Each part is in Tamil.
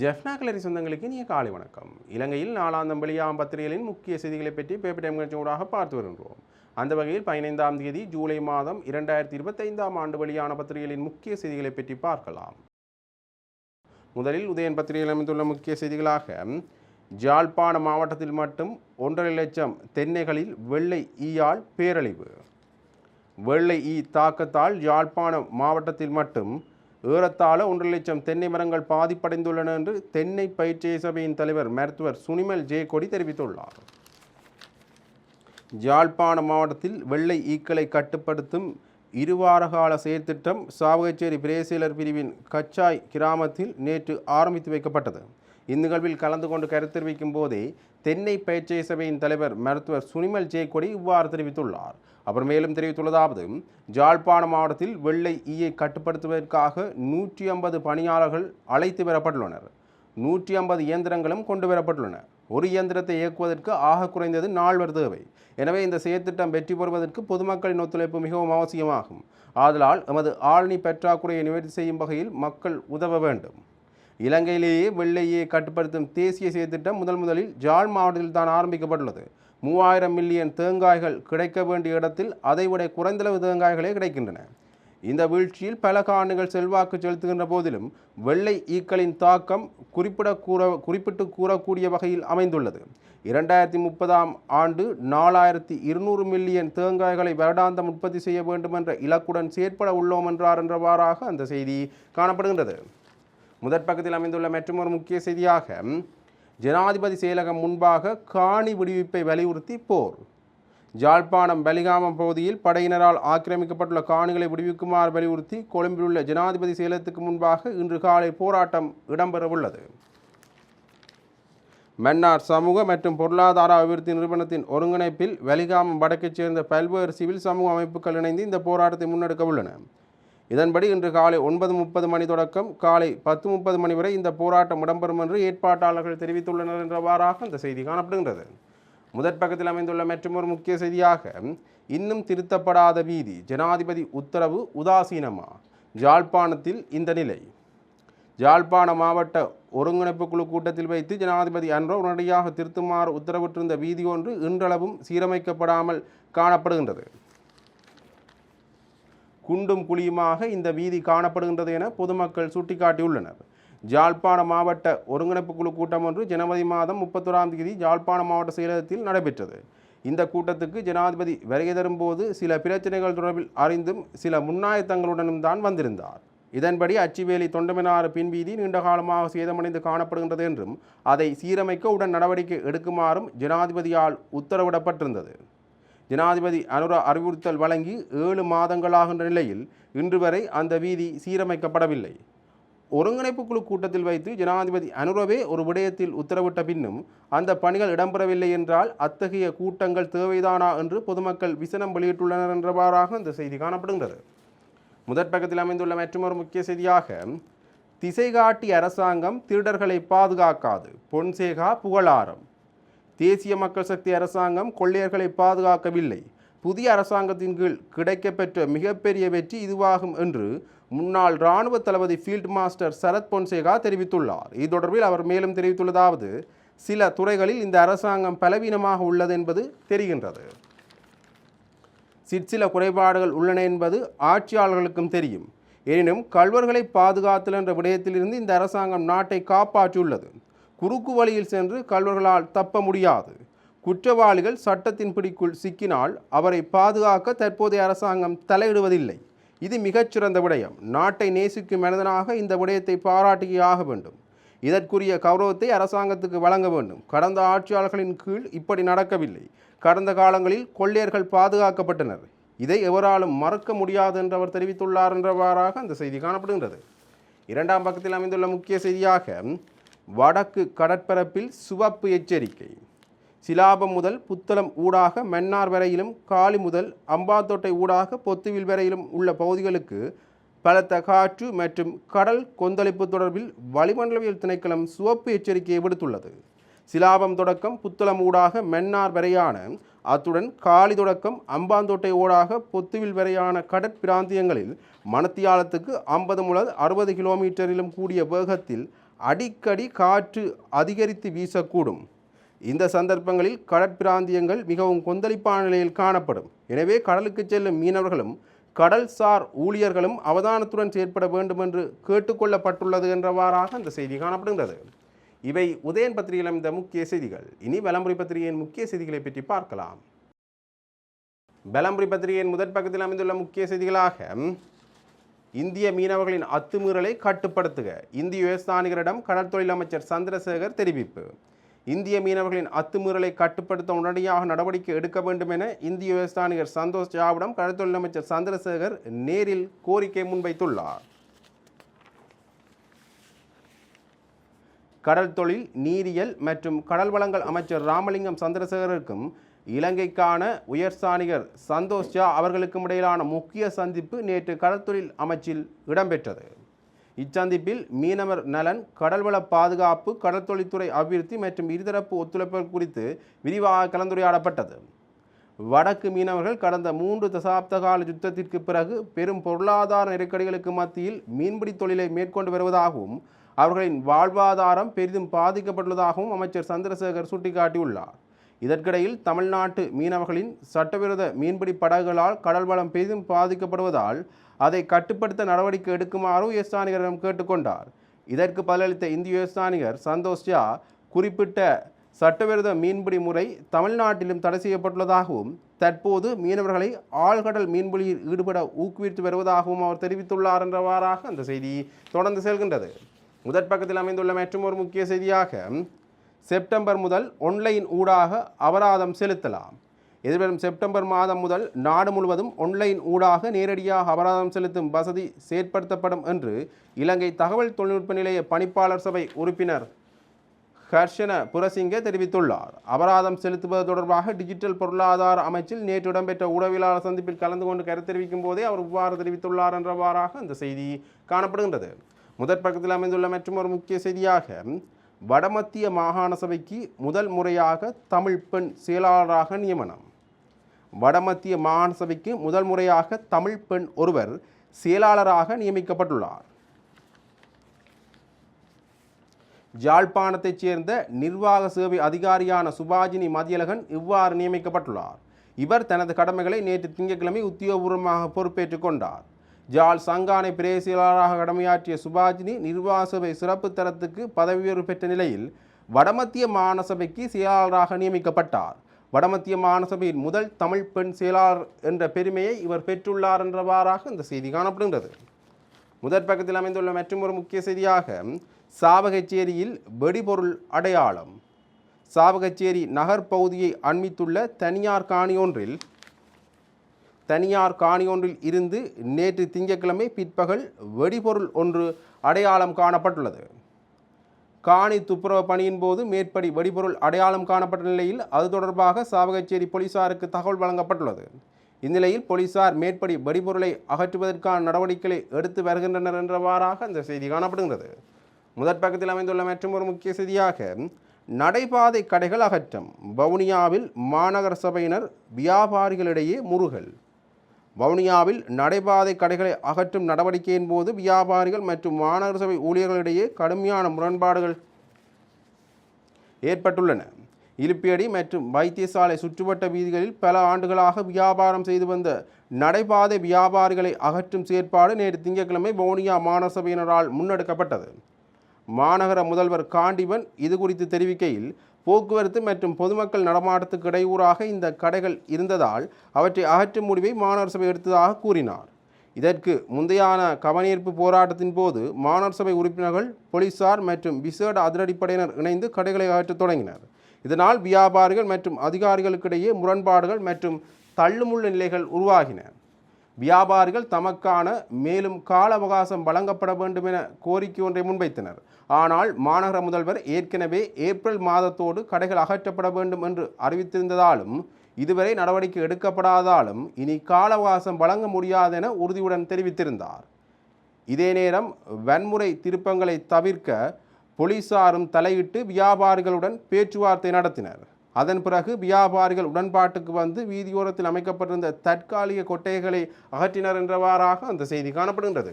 ஜெஃப்னா கலரி சொந்தங்களுக்கு இனிய காலை வணக்கம். இலங்கையில் நாலாந்தம் வெளியாகும் பத்திரிகைகளின் முக்கிய செய்திகளை பற்றி பேப்பர் டைம் நிகழ்ச்சியூடாக பார்த்து வருகின்றோம். அந்த வகையில் பதினைந்தாம் தேதி ஜூலை மாதம் இரண்டாயிரத்தி இருபத்தைந்தாம் ஆண்டு வெளியான பத்திரிகைகளின் முக்கிய செய்திகளை பற்றி பார்க்கலாம். முதலில் உதயன் பத்திரிகையில் அமைந்துள்ள முக்கிய செய்திகளாக ஜாழ்ப்பாண மாவட்டத்தில் மட்டும் ஒன்றரை லட்சம் தென்னைகளில் வெள்ளை ஈயால் பேரழிவு. வெள்ளை ஈ தாக்கத்தால் யாழ்ப்பாணம் மாவட்டத்தில் மட்டும் ஏறத்தாழ ஒன்று லட்சம் தென்னை மரங்கள் பாதிப்படைந்துள்ளன என்று தென்னை பயிற்சிய சபையின் தலைவர் மருத்துவர் சுனிமல் ஜே கொடி தெரிவித்துள்ளார். ஜாழ்ப்பாண மாவட்டத்தில் வெள்ளை ஈக்களை கட்டுப்படுத்தும் இருவாரகால செயற்திட்டம் சாவகச்சேரி பிரேசிலர் பிரிவின் கச்சாய் கிராமத்தில் நேற்று ஆரம்பித்து வைக்கப்பட்டது. இந்நிகழ்வில் கலந்து கொண்டு கருத்து தெரிவிக்கும் போதே தென்னை பேச்சை சபையின் தலைவர் மருத்துவர் சுனிமல் ஜெயக்கொடி இவ்வாறு தெரிவித்துள்ளார். அவர் மேலும் தெரிவித்துள்ளதாவது ஜாழ்ப்பாண மாவட்டத்தில் வெள்ளை ஈயை கட்டுப்படுத்துவதற்காக நூற்றி ஐம்பது பணியாளர்கள் அழைத்து வரப்பட்டுள்ளனர். நூற்றி ஐம்பது இயந்திரங்களும் கொண்டு வரப்பட்டுள்ளன. ஒரு இயந்திரத்தை இயக்குவதற்கு ஆக குறைந்தது நால்வர் தேவை. எனவே இந்த செயற்திட்டம் வெற்றி பெறுவதற்கு பொதுமக்களின் ஒத்துழைப்பு மிகவும் அவசியமாகும். ஆதலால் எமது ஆளுநி பற்றாக்குறையை நிவர்த்தி செய்யும் வகையில் மக்கள் உதவ வேண்டும். இலங்கையிலேயே வெள்ளையை கட்டுப்படுத்தும் தேசிய செயற்திட்டம் முதல் முதலில் ஜாழ் மாவட்டத்தில் தான் ஆரம்பிக்கப்பட்டுள்ளது. மூவாயிரம் மில்லியன் தேங்காய்கள் கிடைக்க வேண்டிய இடத்தில் அதைவிட குறைந்தளவு தேங்காய்களே கிடைக்கின்றன. இந்த வீழ்ச்சியில் பல காரணிகள் செல்வாக்கு செலுத்துகின்ற போதிலும் வெள்ளை ஈக்களின் தாக்கம் குறிப்பிட கூற குறிப்பிட்டு கூறக்கூடிய வகையில் அமைந்துள்ளது. இரண்டாயிரத்தி முப்பதாம் ஆண்டு நாலாயிரத்தி இருநூறு மில்லியன் தேங்காய்களை வருடாந்தம் உற்பத்தி செய்ய வேண்டும் என்ற இலக்குடன் செயற்பட உள்ளோம் என்றார் என்றவாறாக அந்த செய்தி காணப்படுகின்றது. முதற் பக்கத்தில் அமைந்துள்ள மற்றொரு முக்கிய செய்தியாக ஜனாதிபதி செயலகம் முன்பாக காணி விடுவிப்பை வலியுறுத்தி போர். ஜாழ்ப்பாணம் பலிகாமம் பகுதியில் படையினரால் ஆக்கிரமிக்கப்பட்டுள்ள காணிகளை விடுவிக்குமாறு வலியுறுத்தி கொழும்பில் உள்ள ஜனாதிபதி செயலகத்துக்கு முன்பாக இன்று காலை போராட்டம் இடம்பெறவுள்ளது. மன்னார் சமூக மற்றும் பொருளாதார அபிவிருத்தி நிறுவனத்தின் ஒருங்கிணைப்பில் வலிகாமம் வடக்கைச் சேர்ந்த பல்வேறு சிவில் சமூக அமைப்புகள் இணைந்து இந்த போராட்டத்தை முன்னெடுக்க உள்ளன இதன்படி இன்று காலை ஒன்பது முப்பது மணி தொடக்கம் காலை பத்து முப்பது மணி வரை இந்த போராட்டம் இடம்பெறும் என்று ஏற்பாட்டாளர்கள் தெரிவித்துள்ளனர் என்றவாறாக இந்த செய்தி காணப்படுகின்றது. முதற் பக்கத்தில் அமைந்துள்ள மற்றொரு முக்கிய செய்தியாக இன்னும் திருத்தப்படாத வீதி ஜனாதிபதி உத்தரவு உதாசீனமா? ஜாழ்ப்பாணத்தில் இந்த நிலை. ஜாழ்ப்பாண மாவட்ட ஒருங்கிணைப்பு குழு கூட்டத்தில் வைத்து ஜனாதிபதி அன்றோ உடனடியாக திருத்துமாறு உத்தரவிட்டிருந்த வீதி ஒன்று இன்றளவும் சீரமைக்கப்படாமல் காணப்படுகின்றது. குண்டும் குழியுமாக இந்த வீதி காணப்படுகின்றது என பொதுமக்கள் சுட்டிக்காட்டியுள்ளனர். ஜாழ்ப்பாண மாவட்ட ஒருங்கிணைப்பு குழு கூட்டம் ஒன்று ஜனவரி மாதம் முப்பத்தொராம் தேதி ஜாழ்ப்பாண மாவட்ட செயலகத்தில் நடைபெற்றது. இந்த கூட்டத்துக்கு ஜனாதிபதி வருகை தரும்போது சில பிரச்சனைகள் தொடர்பில் அறிந்தும் சில முன்னாயத்தங்களுடனும் தான் வந்திருந்தார். இதன்படி அச்சிவேலி தொண்டமினாறு பின்வீதி நீண்ட காலமாக சேதமடைந்து காணப்படுகின்றது என்றும் அதை சீரமைக்க உடன் நடவடிக்கை எடுக்குமாறும் ஜனாதிபதியால் உத்தரவிடப்பட்டிருந்தது. ஜனாதிபதி அனுர அறிவுறுத்தல் வழங்கி ஏழு மாதங்களாகின்ற நிலையில் இன்று வரை அந்த வீதி சீரமைக்கப்படவில்லை. ஒருங்கிணைப்பு குழு கூட்டத்தில் வைத்து ஜனாதிபதி அனுரவே ஒரு விடயத்தில் உத்தரவிட்ட பின்னும் அந்த பணிகள் இடம்பெறவில்லை என்றால் அத்தகைய கூட்டங்கள் தேவைதானா என்று பொதுமக்கள் விசனம் வெளியிட்டுள்ளனர் என்றவாறாக இந்த செய்தி காணப்படுகின்றது. முதற் பக்கத்தில் அமைந்துள்ள மற்றொரு முக்கிய செய்தியாக திசைகாட்டி அரசாங்கம் திருடர்களை பாதுகாக்காது பொன்சேகா புகழாரம். தேசிய மக்கள் சக்தி அரசாங்கம் கொள்ளையர்களை பாதுகாக்கவில்லை. புதிய அரசாங்கத்தின் கீழ் கிடைக்கப்பெற்ற மிகப்பெரிய வெற்றி இதுவாகும் என்று முன்னாள் இராணுவ தளபதி ஃபீல்ட் மாஸ்டர் சரத் பொன்சேகா தெரிவித்துள்ளார். இது தொடர்பில் அவர் மேலும் தெரிவித்துள்ளதாவது சில துறைகளில் இந்த அரசாங்கம் பலவீனமாக உள்ளது என்பது தெரிகின்றது. சிற்சில குறைபாடுகள் உள்ளன என்பது ஆட்சியாளர்களுக்கும் தெரியும். எனினும் கல்வர்களை பாதுகாத்தல் என்ற விடயத்திலிருந்து இந்த அரசாங்கம் நாட்டை காப்பாற்றியுள்ளது. குறுக்கு வழியில் சென்று கல்வர்களால் தப்ப முடியாது. குற்றவாளிகள் சட்டத்தின் பிடிக்குள் சிக்கினால் அவரை பாதுகாக்க தற்போதைய அரசாங்கம் தலையிடுவதில்லை. இது மிகச்சிறந்த விடயம். நாட்டை நேசிக்கும் மனிதனாக இந்த விடயத்தை பாராட்டியே ஆக வேண்டும். இதற்குரிய கௌரவத்தை அரசாங்கத்துக்கு வழங்க வேண்டும். கடந்த ஆட்சியாளர்களின் கீழ் இப்படி நடக்கவில்லை. கடந்த காலங்களில் கொள்ளையர்கள் பாதுகாக்கப்பட்டனர். இதை எவராலும் மறக்க முடியாது என்று அவர் தெரிவித்துள்ளார் என்றவாறாக அந்த செய்தி காணப்படுகின்றது. இரண்டாம் பக்கத்தில் அமைந்துள்ள முக்கிய செய்தியாக வடக்கு கடற்பரப்பில் சிவப்பு எச்சரிக்கை. சிலாபம் முதல் புத்தளம் ஊடாக மன்னார் வரையிலும் காலி முதல் அம்பாத்தோட்டை ஊடாக பொத்துவில் வரையிலும் உள்ள பகுதிகளுக்கு பலத்த காற்று மற்றும் கடல் கொந்தளிப்பு தொடர்பில் வளிமண்டலவியல் திணைக்களம் சிவப்பு எச்சரிக்கையை விடுத்துள்ளது. சிலாபம் தொடக்கம் புத்தளம் ஊடாக மன்னார் வரையான அத்துடன் காலி தொடக்கம் அம்பாந்தோட்டை ஊடாக பொத்துவில் வரையான கடற்பிராந்தியங்களில் மணத்தியாலத்துக்கு ஐம்பது முதல் அறுபது கிலோமீட்டரிலும் கூடிய வேகத்தில் அடிக்கடி காற்று அதிகரித்து வீசக்கூடும். இந்த சந்தர்ப்பங்களில் கடற்பிராந்தியங்கள் மிகவும் கொந்தளிப்பான நிலையில் காணப்படும். எனவே கடலுக்கு செல்லும் மீனவர்களும் கடல்சார் ஊழியர்களும் அவதானத்துடன் செயற்பட வேண்டும் என்று கேட்டுக்கொள்ளப்பட்டுள்ளது என்றவாறாக அந்த செய்தி காணப்படுகின்றது. இவை உதயன் பத்திரிகையில் அமைந்த முக்கிய செய்திகள். இனி வலம்புரி பத்திரிகையின் முக்கிய செய்திகளை பற்றி பார்க்கலாம். பலம்புரி பத்திரிகையின் முதற் பக்கத்தில் அமைந்துள்ள முக்கிய செய்திகளாக இந்திய மீனவர்களின் அத்துமீறலை கட்டுப்படுத்துக. இந்திய விவசாயிகளிடம் கடற்தொழில் அமைச்சர் சந்திரசேகர் தெரிவிப்பு. இந்திய மீனவர்களின் அத்துமீறலை கட்டுப்படுத்த உடனடியாக நடவடிக்கை எடுக்க வேண்டும் என இந்திய விவசாயிகர் சந்தோஷ் ஜாவிடம் கடற்தொழில் அமைச்சர் சந்திரசேகர் நேரில் கோரிக்கை முன்வைத்துள்ளார். கடல் தொழில் நீரியல் மற்றும் கடல் வளங்கள் அமைச்சர் ராமலிங்கம் சந்திரசேகருக்கும் இலங்கைக்கான உயர்சானிகர் சந்தோஷ் ஜா அவர்களுக்கும் இடையிலான முக்கிய சந்திப்பு நேற்று கடற்தொழில் அமைச்சில் இடம்பெற்றது. இச்சந்திப்பில் மீனவர் நலன் கடல்வள பாதுகாப்பு கடற்தொழில்துறை அபிவிருத்தி மற்றும் இருதரப்பு ஒத்துழைப்புகள் குறித்து விரிவாக கலந்துரையாடப்பட்டது. வடக்கு மீனவர்கள் கடந்த மூன்று தசாப்த கால யுத்தத்திற்கு பிறகு பெரும் பொருளாதார நெருக்கடிகளுக்கு மத்தியில் மீன்பிடி தொழிலை மேற்கொண்டு வருவதாகவும் அவர்களின் வாழ்வாதாரம் பெரிதும் பாதிக்கப்பட்டுள்ளதாகவும் அமைச்சர் சந்திரசேகர் சுட்டிக்காட்டியுள்ளார். இதற்கிடையில் தமிழ்நாட்டு மீனவர்களின் சட்டவிரோத மீன்பிடி படகுகளால் கடல் வளம் பெரிதும் பாதிக்கப்படுவதால் அதை கட்டுப்படுத்த நடவடிக்கை எடுக்குமாறு உயர்ஸ்தானிகரிடம் கேட்டுக்கொண்டார். இதற்கு பதிலளித்த இந்திய உயர்ஸ்தானிகர் சந்தோஷ் ஜா குறிப்பிட்ட சட்டவிரோத மீன்பிடி முறை தமிழ்நாட்டிலும் தடை செய்யப்பட்டுள்ளதாகவும் தற்போது மீனவர்களை ஆழ்கடல் மீன்பிடியில் ஈடுபட ஊக்குவித்து வருவதாகவும் அவர் தெரிவித்துள்ளார் என்றவாறாக அந்த செய்தி தொடர்ந்து செல்கின்றது. முதற் பக்கத்தில் அமைந்துள்ள மற்றும் ஒரு முக்கிய செய்தியாக செப்டம்பர் முதல் ஒன்லைன் ஊடாக அபராதம் செலுத்தலாம். எதிர்வரும் செப்டம்பர் மாதம் முதல் நாடு முழுவதும் ஒன்லைன் ஊடாக நேரடியாக அபராதம் செலுத்தும் வசதி செயற்படுத்தப்படும் என்று இலங்கை தகவல் தொழில்நுட்ப நிலைய பணிப்பாளர் சபை உறுப்பினர் ஹர்ஷன புரசிங்க தெரிவித்துள்ளார். அபராதம் செலுத்துவது தொடர்பாக டிஜிட்டல் பொருளாதார அமைச்சில் நேற்று இடம்பெற்ற உடவியலாளர் சந்திப்பில் கலந்து கொண்டு கருத்து தெரிவிக்கும் போதே அவர் இவ்வாறு தெரிவித்துள்ளார் என்றவாறாக அந்த செய்தி காணப்படுகின்றது. முதற் பக்கத்தில் அமைந்துள்ள மற்றும் ஒரு முக்கிய செய்தியாக வடமத்திய மாகாண சபைக்கு முதல் முறையாக தமிழ் பெண் செயலாளராக நியமனம். வடமத்திய மாகாண சபைக்கு முதல் முறையாக தமிழ் பெண் ஒருவர் செயலாளராக நியமிக்கப்பட்டுள்ளார். ஜாழ்ப்பாணத்தைச் சேர்ந்த நிர்வாக சேவை அதிகாரியான சுபாஜினி மதியழகன் இவ்வாறு நியமிக்கப்பட்டுள்ளார். இவர் தனது கடமைகளை நேற்று திங்கட்கிழமை உத்தியோகபூர்வமாக பொறுப்பேற்றுக் கொண்டார். ஜால் சங்கானை பிரேசியலாளராக கடமையாற்றிய சுபாஜினி நிர்வாகசபை சிறப்பு தரத்துக்கு பதவி உயர்வு பெற்ற நிலையில் வடமத்திய மாநசபைக்கு செயலாளராக நியமிக்கப்பட்டார். வடமத்திய மாநசபையின் முதல் தமிழ் பெண் செயலாளர் என்ற பெருமையை இவர் பெற்றுள்ளார் என்றவாறாக இந்த செய்தி காணப்படுகின்றது. முதற் பக்கத்தில் அமைந்துள்ள மற்றொரு முக்கிய செய்தியாக சாவகச்சேரியில் வெடிபொருள் அடையாளம். சாவகச்சேரி நகர் பகுதியை அண்மித்துள்ள தனியார் காணியொன்றில் தனியார் காணியொன்றில் இருந்து நேற்று திங்கட்கிழமை பிற்பகல் வெடிபொருள் ஒன்று அடையாளம் காணப்பட்டுள்ளது. காணி துப்புரவு பணியின் போது மேற்படி வெடிபொருள் அடையாளம் காணப்பட்ட நிலையில் அது தொடர்பாக சாவகச்சேரி போலீசாருக்கு தகவல் வழங்கப்பட்டுள்ளது. இந்நிலையில் போலீசார் மேற்படி வெடிபொருளை அகற்றுவதற்கான நடவடிக்கைகளை எடுத்து வருகின்றனர் என்றவாறாக இந்த செய்தி காணப்படுகிறது முதற் பக்கத்தில் அமைந்துள்ள மற்றும் ஒரு முக்கிய செய்தியாக நடைபாதை கடைகள் அகற்றம். வவுனியாவில் மாநகர சபையினர் வியாபாரிகளிடையே முருகல் வவுனியாவில் நடைபாதை கடைகளை அகற்றும் நடவடிக்கையின் போது வியாபாரிகள் மற்றும் மாநகர சபை ஊழியர்களிடையே கடுமையான முரண்பாடுகள் ஏற்பட்டுள்ளன. இலுப்பியடி மற்றும் வைத்தியசாலை சுற்றுவட்ட வீதிகளில் பல ஆண்டுகளாக வியாபாரம் செய்து வந்த நடைபாதை வியாபாரிகளை அகற்றும் செயற்பாடு நேற்று திங்கட்கிழமை வவுனியா மாநகர சபையினரால் முன்னெடுக்கப்பட்டது. மாநகர முதல்வர் காண்டிவன் இது குறித்து தெரிவிக்கையில் போக்குவரத்து மற்றும் பொதுமக்கள் நடமாட்டத்துக்கு இடையூறாக இந்த கடைகள் இருந்ததால் அவற்றை அகற்றும் முடிவை மாநகர சபை எடுத்ததாக கூறினார். இதற்கு முந்தையான கவனீர்ப்பு போராட்டத்தின் போது மாநகர சபை உறுப்பினர்கள் போலீசார் மற்றும் விசேட அதிரடிப்படையினர் இணைந்து கடைகளை அகற்றத் தொடங்கினர். இதனால் வியாபாரிகள் மற்றும் அதிகாரிகளுக்கிடையே முரண்பாடுகள் மற்றும் தள்ளுமுள்ள நிலைகள் உருவாகின. வியாபாரிகள் தமக்கான மேலும் கால அவகாசம் வழங்கப்பட வேண்டும் என கோரிக்கை ஒன்றை முன்வைத்தனர். ஆனால் மாநகர முதல்வர் ஏற்கனவே ஏப்ரல் மாதத்தோடு கடைகள் அகற்றப்பட வேண்டும் என்று அறிவித்திருந்ததாலும் இதுவரை நடவடிக்கை எடுக்கப்படாதாலும் இனி கால அவகாசம் வழங்க முடியாதென உறுதியுடன் தெரிவித்திருந்தார். இதே நேரம் வன்முறை திருப்பங்களை தவிர்க்க போலீசாரும் தலையிட்டு வியாபாரிகளுடன் பேச்சுவார்த்தை நடத்தினர். அதன் பிறகு வியாபாரிகள் உடன்பாட்டுக்கு வந்து வீதியோரத்தில் அமைக்கப்பட்டிருந்த தற்காலிக கொட்டைகளை அகற்றினர் என்றவாறாக அந்த செய்தி காணப்படுகின்றது.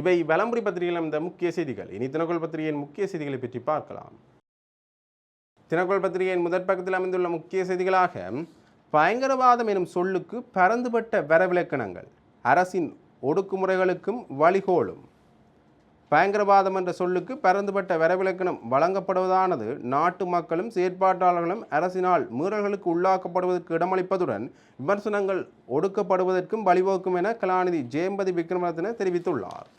இவை வலம்புரி பத்திரிகையில் இந்த முக்கிய செய்திகள். இனி தினக்குள் பத்திரிகையின் முக்கிய செய்திகளை பற்றி பார்க்கலாம். தினக்குள் பத்திரிகையின் முதற் பக்கத்தில் அமைந்துள்ள முக்கிய செய்திகளாக பயங்கரவாதம் எனும் சொல்லுக்கு பரந்துபட்ட வரவிலக்கணங்கள் அரசின் ஒடுக்குமுறைகளுக்கும் வழிகோலும். பயங்கரவாதம் என்ற சொல்லுக்கு பரந்துபட்ட வரவிலக்கணம் வழங்கப்படுவதானது நாட்டு மக்களும் செயற்பாட்டாளர்களும் அரசினால் மீறல்களுக்கு உள்ளாக்கப்படுவதற்கு இடமளிப்பதுடன் விமர்சனங்கள் ஒடுக்கப்படுவதற்கும் வழிவகுக்கும் என கலாநிதி ஜெயம்பதி விக்ரமரத்ன தெரிவித்துள்ளார்.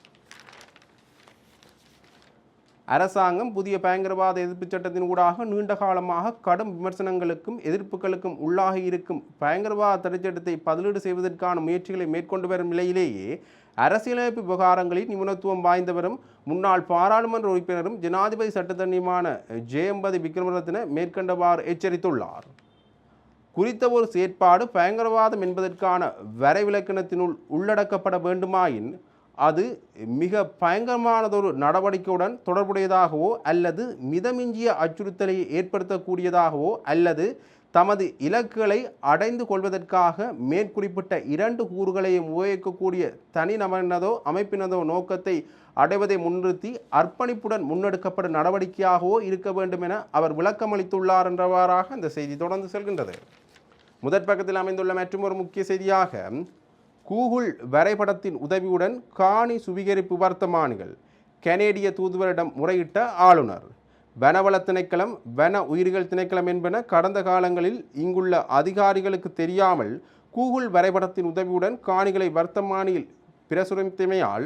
அரசாங்கம் புதிய பயங்கரவாத எதிர்ப்பு சட்டத்தின் ஊடாக நீண்ட காலமாக கடும் விமர்சனங்களுக்கும் எதிர்ப்புகளுக்கும் உள்ளாகி இருக்கும். பயங்கரவாத தடைச்சட்டத்தை பதிலீடு செய்வதற்கான முயற்சிகளை மேற்கொண்டு வரும் நிலையிலேயே அரசியலமைப்பு விவகாரங்களில் நிபுணத்துவம் வாய்ந்தவரும் முன்னாள் பாராளுமன்ற உறுப்பினரும் ஜனாதிபதி சட்டத்தண்ணியுமான ஜெயம்பதி விக்ரமரத்ன மேற்கண்டவாறு எச்சரித்துள்ளார். குறித்த ஒரு செயற்பாடு பயங்கரவாதம் என்பதற்கான வரைவிலக்கணத்தினுள் உள்ளடக்கப்பட வேண்டுமாயின் அது மிக பயங்கரமானதொரு நடவடிக்கையுடன் தொடர்புடையதாகவோ அல்லது மிதமிஞ்சிய அச்சுறுத்தலை ஏற்படுத்தக்கூடியதாகவோ அல்லது தமது இலக்குகளை அடைந்து கொள்வதற்காக மேற்குறிப்பிட்ட இரண்டு கூறுகளையும் உபயோகிக்கக்கூடிய தனிநபரினதோ அமைப்பினதோ நோக்கத்தை அடைவதை முன்னிறுத்தி அர்ப்பணிப்புடன் முன்னெடுக்கப்படும் நடவடிக்கையாகவோ இருக்க வேண்டும் என அவர் விளக்கமளித்துள்ளார் என்றவாறாக அந்த செய்தி தொடர்ந்து செல்கின்றது. முதற் பக்கத்தில் அமைந்துள்ள ஒரு முக்கிய செய்தியாக கூகுள் வரைபடத்தின் உதவியுடன் காணி சுவீகரிப்பு வர்த்தமானிகள் கனேடிய தூதுவரிடம் முறையிட்ட ஆளுநர். வனவள திணைக்களம் வன உயிர்கள் திணைக்களம் என்பன கடந்த காலங்களில் இங்குள்ள அதிகாரிகளுக்கு தெரியாமல் கூகுள் வரைபடத்தின் உதவியுடன் காணிகளை வர்த்தமானியில் பிரசுரித்தமையால்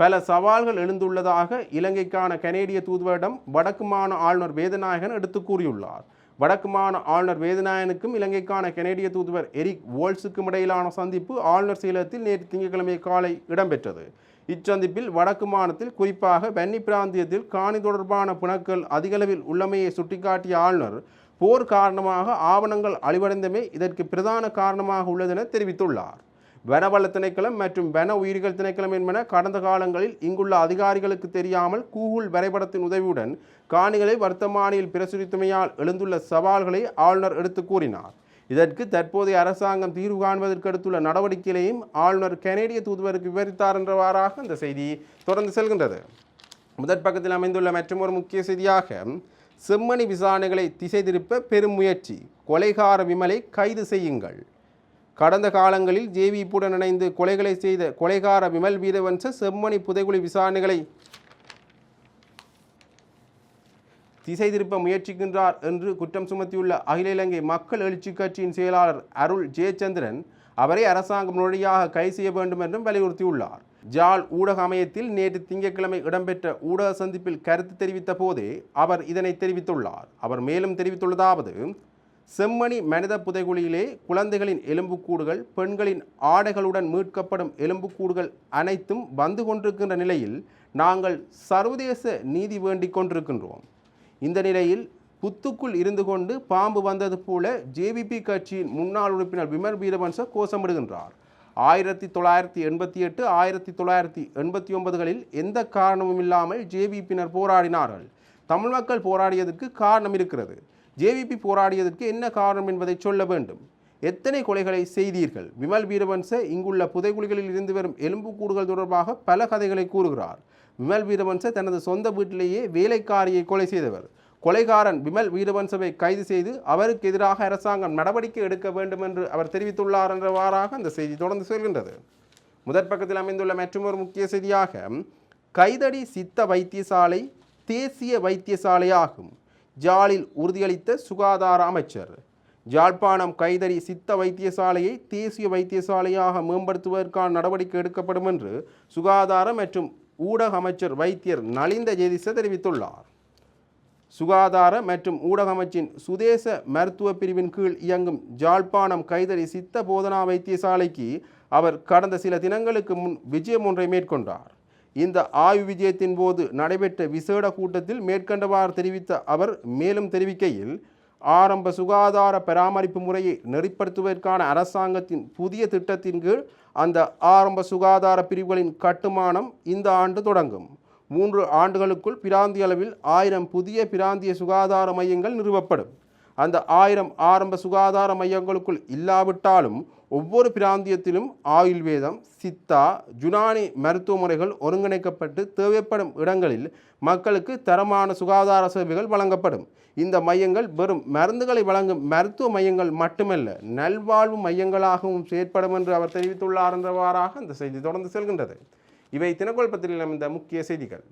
பல சவால்கள் எழுந்துள்ளதாக இலங்கைக்கான கனேடிய தூதுவரிடம் வடக்கு மாநில ஆளுநர் வேதநாயகன் எடுத்து கூறியுள்ளார். வடக்கு மாநில ஆளுநர் வேதநாயனுக்கும் இலங்கைக்கான கனேடிய தூதுவர் எரிக் வோல்ஸுக்கும் இடையிலான சந்திப்பு ஆளுநர் செயலகத்தில் நேற்று திங்கட்கிழமை காலை இடம்பெற்றது. இச்சந்திப்பில் வடக்கு மாநிலத்தில் குறிப்பாக வென்னி பிராந்தியத்தில் காணி தொடர்பான பிணக்கள் அதிகளவில் உள்ளமையை சுட்டிக்காட்டிய ஆளுநர் போர் காரணமாக ஆவணங்கள் அழிவடைந்தமே இதற்கு பிரதான காரணமாக உள்ளதென தெரிவித்துள்ளார். வனவள திணைக்களம் மற்றும் வன உயிர்கள் திணைக்களம் என்பன கடந்த காலங்களில் இங்குள்ள அதிகாரிகளுக்கு தெரியாமல் கூகுள் வரைபடத்தின் உதவியுடன் காணிகளை வர்த்தமானியில் பிரசுரித்தமையால் எழுந்துள்ள சவால்களை ஆளுநர் எடுத்து கூறினார். இதற்கு தற்போதைய அரசாங்கம் தீர்வு காண்பதற்கு எடுத்துள்ள நடவடிக்கைகளையும் ஆளுநர் கனேடிய தூதுவருக்கு விவரித்தார் என்றவாறாக இந்த செய்தி தொடர்ந்து செல்கின்றது. முதற் பக்கத்தில் அமைந்துள்ள மற்றொரு முக்கிய செய்தியாக செம்மணி விசாரணைகளை திசை திருப்ப பெரும் முயற்சி கொலைகார விமலை கைது செய்யுங்கள். கடந்த காலங்களில் ஜேவிப்புடன் இணைந்து கொலைகளை செய்த கொலைகார விமல் வீரவன்ச செம்மணி புதைகுழி விசாரணைகளை திசை திருப்ப முயற்சிக்கின்றார் என்று குற்றம் சுமத்தியுள்ள அகில இலங்கை மக்கள் எழுச்சி கட்சியின் செயலாளர் அருள் ஜெயச்சந்திரன் அவரை அரசாங்கம் நொழியாக கைது செய்ய வேண்டும் என்றும் வலியுறுத்தியுள்ளார். ஜால் ஊடக அமையத்தில் நேற்று திங்கட்கிழமை இடம்பெற்ற ஊடக சந்திப்பில் கருத்து தெரிவித்த போதே அவர் இதனை தெரிவித்துள்ளார். அவர் மேலும் தெரிவித்துள்ளதாவது செம்மணி மனித புதைகுழியிலே குழந்தைகளின் எலும்புக்கூடுகள் பெண்களின் ஆடைகளுடன் மீட்கப்படும் எலும்புக்கூடுகள் அனைத்தும் வந்து கொண்டிருக்கின்ற நிலையில் நாங்கள் சர்வதேச நீதி வேண்டிக் கொண்டிருக்கின்றோம். இந்த நிலையில் புத்துக்குள் இருந்து கொண்டு பாம்பு வந்தது போல ஜேவிபி கட்சியின் முன்னாள் உறுப்பினர் விமல் வீரவன்ச கோஷமிடுகின்றார். ஆயிரத்தி தொள்ளாயிரத்தி எண்பத்தி எட்டு ஆயிரத்தி தொள்ளாயிரத்தி எண்பத்தி ஒன்பதுகளில் எந்த காரணமும் இல்லாமல் ஜேவிபியினர் போராடினார்கள். தமிழ் மக்கள் போராடியதற்கு காரணம் இருக்கிறது. ஜேவிபி போராடியதற்கு என்ன காரணம் என்பதை சொல்ல வேண்டும். எத்தனை கொலைகளை செய்தீர்கள்? விமல் வீரவன்ச இங்குள்ள புதைகுழிகளில் இருந்து வரும் எலும்புக்கூடுகள் தொடர்பாக பல கதைகளை கூறுகிறார். விமல் வீரவன்ச தனது சொந்த வீட்டிலேயே வேலைக்காரியை கொலை செய்தவர். கொலைகாரன் விமல் வீரவன்சவை கைது செய்து அவருக்கு எதிராக அரசாங்கம் நடவடிக்கை எடுக்க வேண்டும் என்று அவர் தெரிவித்துள்ளார் என்றவாறாக அந்த செய்தி தொடர்ந்து செல்கின்றது. முதற் பக்கத்தில் அமைந்துள்ள மற்றொரு முக்கிய செய்தியாக கைதடி சித்த வைத்தியசாலை தேசிய வைத்தியசாலையாகும். ஜாலில் உறுதியளித்த சுகாதார அமைச்சர். ஜாழ்ப்பாணம் கைதறி சித்த வைத்தியசாலையை தேசிய வைத்தியசாலையாக மேம்படுத்துவதற்கான நடவடிக்கை எடுக்கப்படும் என்று சுகாதார மற்றும் ஊடக அமைச்சர் வைத்தியர் நலிந்த ஜெயதிச தெரிவித்துள்ளார். சுகாதார மற்றும் ஊடக அமைச்சின் சுதேச மருத்துவ பிரிவின் கீழ் இயங்கும் ஜாழ்ப்பாணம் கைதறி சித்த போதனா வைத்தியசாலைக்கு அவர் கடந்த சில தினங்களுக்கு முன் விஜயம் ஒன்றை மேற்கொண்டார். இந்த ஆய்வு விஜயத்தின் போது நடைபெற்ற விசேட கூட்டத்தில் மேற்கண்டவாறு தெரிவித்த அவர் மேலும் தெரிவிக்கையில் ஆரம்ப சுகாதார பராமரிப்பு முறையை நெறிப்படுத்துவதற்கான அரசாங்கத்தின் புதிய திட்டத்தின் கீழ் அந்த ஆரம்ப சுகாதார பிரிவுகளின் கட்டுமானம் இந்த ஆண்டு தொடங்கும். மூன்று ஆண்டுகளுக்குள் பிராந்திய அளவில் ஆயிரம் புதிய பிராந்திய சுகாதார மையங்கள் நிறுவப்படும். அந்த ஆயிரம் ஆரம்ப சுகாதார மையங்களுக்குள் இல்லாவிட்டாலும் ஒவ்வொரு பிராந்தியத்திலும் ஆயுர்வேதம் சித்தா ஜுனானி மருத்துவ முறைகள் ஒருங்கிணைக்கப்பட்டு தேவைப்படும் இடங்களில் மக்களுக்கு தரமான சுகாதார சேவைகள் வழங்கப்படும். இந்த மையங்கள் வெறும் மருந்துகளை வழங்கும் மருத்துவ மையங்கள் மட்டுமல்ல நல்வாழ்வு மையங்களாகவும் செயற்படும் என்று அவர் தெரிவித்துள்ளார் என்றவாறாக அந்த செய்தி தொடர்ந்து செல்கின்றது. இவை தினக்கோள் பத்திரிகையில் இந்த முக்கிய செய்திகள்.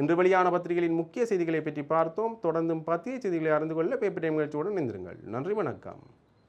இன்று வெளியான பத்திரிகைகளின் முக்கிய செய்திகளை பற்றி பார்த்தோம். தொடர்ந்தும் பத்திய செய்திகளை அறிந்து கொள்ள பேப்பர் டைம் நிகழ்ச்சியுடன் இணைந்திருங்கள். நன்றி வணக்கம்.